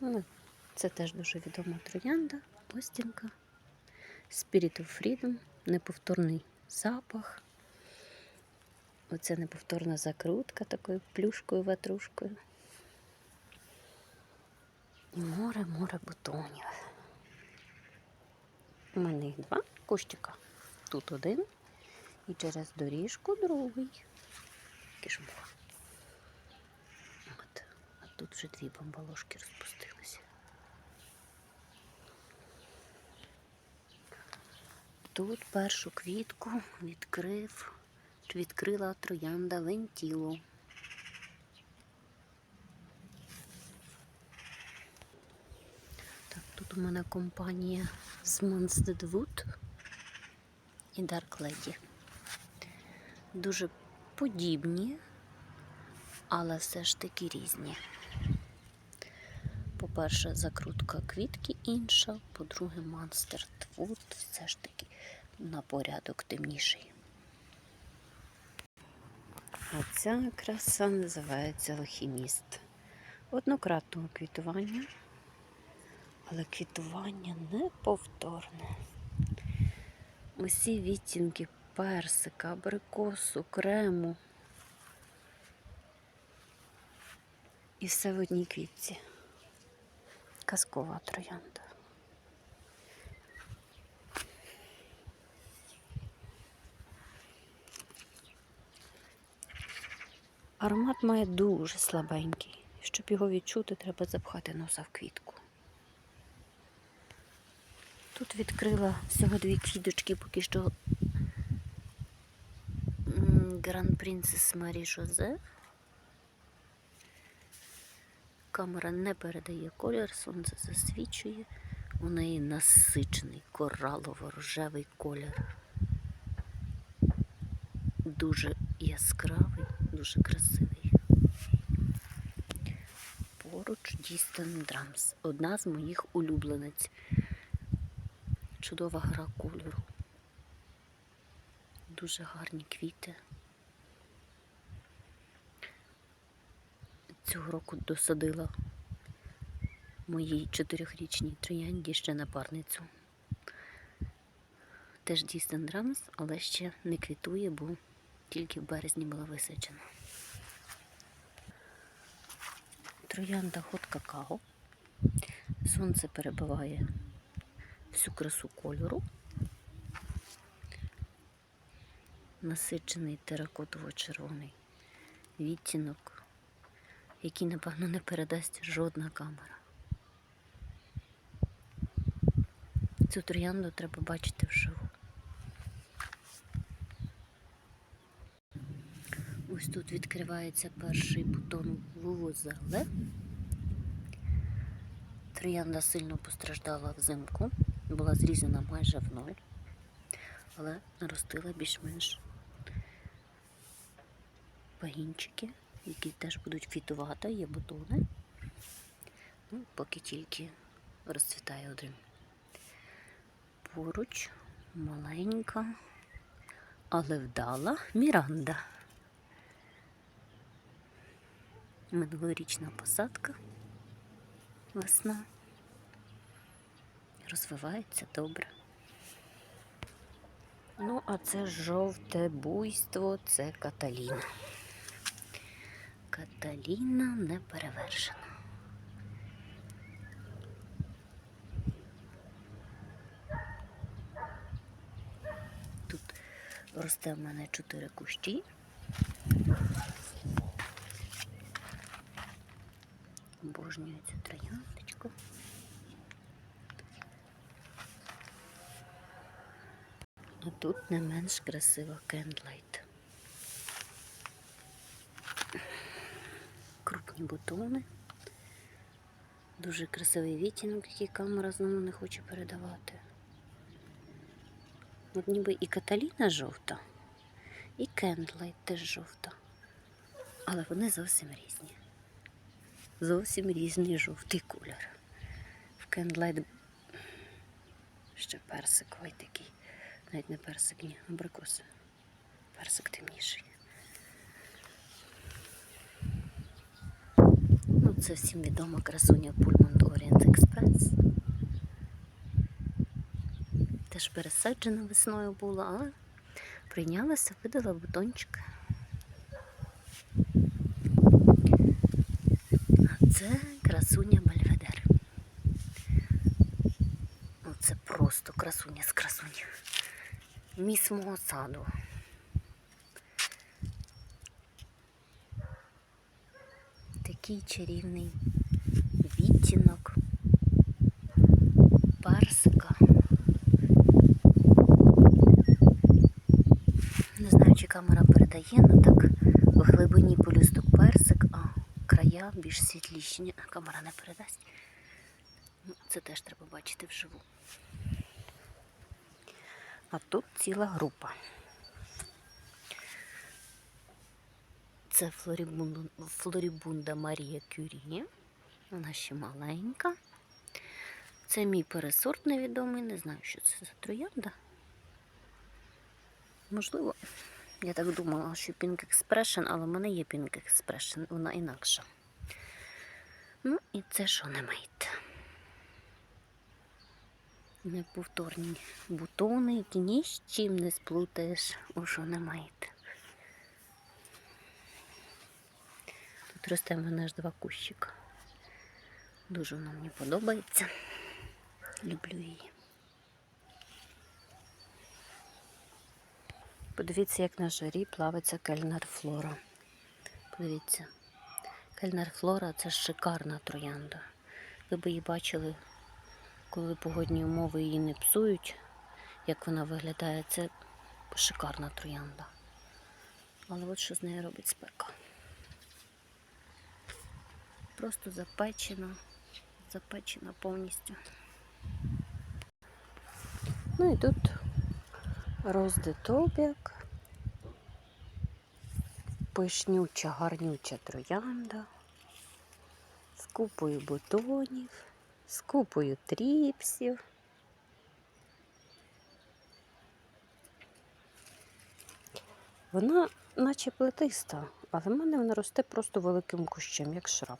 Ну, Це теж дуже відома троянда, Остінка, Spirit of Freedom, неповторний запах. Оце неповторна закрутка такою плюшкою, ватрушкою. І море, море бутонів. У мене їх два кущика. Тут один і через доріжку другий. Кишмух. От. А тут вже дві бомбалошки розпустилися. Тут першу квітку відкрив, відкрила троянда лентіло. Так, тут у мене компанія з Wood і Dark Lady. Дуже подібні, але все ж таки різні. По-перше, закрутка квітки інша, по-друге, Monster Wood все ж таки на порядок темніший. Оця краса називається алхіміст. Однократного квітування, але квітування неповторне. Усі відтінки персика, абрикосу, крему. І все в одній квітці. Казкова троянда. Аромат має дуже слабенький. Щоб його відчути, треба запхати носа в квітку. Тут відкрила всього дві квіточки, поки що Гран Принцес Марі Жозе. Камера не передає колір, сонце засвічує. У неї насичений коралово-рожевий колір. Дуже яскравий, дуже красивий. Поруч Distant Drums. Одна з моїх улюбленець. Чудова гра кольору. Дуже гарні квіти. Цього року досадила моїй чотирьохрічній троянді ще напарницю. Теж Distant Drums, але ще не квітує, бо тільки в березні була висаджена. Троянда хот какао. Сонце перебиває всю красу кольору. Насичений теракотово-червоний відтінок, який, напевно, не передасть жодна камера. Цю троянду треба бачити вживу. Ось тут відкривається перший бутон вувузеле. Троянда сильно постраждала взимку, була зрізана майже в ноль, але наростила більш-менш пагінчики, які теж будуть квітувати, є бутони. Ну, поки тільки розцвітає один. Поруч маленька, але вдала Міранда. Минулорічна посадка, весна. Розвивається добре. Ну, а це жовте буйство, це Каталіна. Каталіна не перевершена. Тут росте в мене чотири кущі. Обожнюю цю трояндочку. А тут не менш красива кендлайт. Крупні бутони. Дуже красивий відтінок, який камера знову не хоче передавати. От ніби і Каталіна жовта, і кендлайт теж жовта. Але вони зовсім різні. Зовсім різний жовтий колір. В кендлайт ще персиковий такий. Навіть не персик, ні, абрикоси. Персик темніший. Ну, Це всім відома красуня Pullman Orient Express. Теж пересаджена весною була, але прийнялася, видала бутончик. А це красуня Бельведер. Оце просто красуня з красуні. Міс мого саду. Такий чарівний відтінок персика. Не знаю, чи камера передає, але так в глибині полюсток персик, а края більш світліші. Камера не передасть. Ну, Це теж треба бачити вживу. А тут ціла група. Це Флорібунда, Флорібунда Марія Кюрі. Вона ще маленька. Це мій пересорт невідомий. Не знаю, що це за троянда. Можливо, я так думала, що Pink Expression, але в мене є Pink Expression, вона інакша. Ну і це Шонемейт. Неповторні бутони, які ні з чим не сплутаєш у Шонемейт. Тут росте в мене аж два кущика. Дуже вона мені подобається. Люблю її. Подивіться, як на жарі плавиться кельнер флора. Подивіться. Кельнер флора це шикарна троянда. Ви б її бачили, коли погодні умови її не псують, як вона виглядає, це шикарна троянда. Але от що з нею робить спека. Просто запечена, запечена повністю. Ну і тут роздитобік, пишнюча, гарнюча троянда, з купою бутонів, з купою тріпсів. Вона наче плетиста, але в мене вона росте просто великим кущем, як шраб.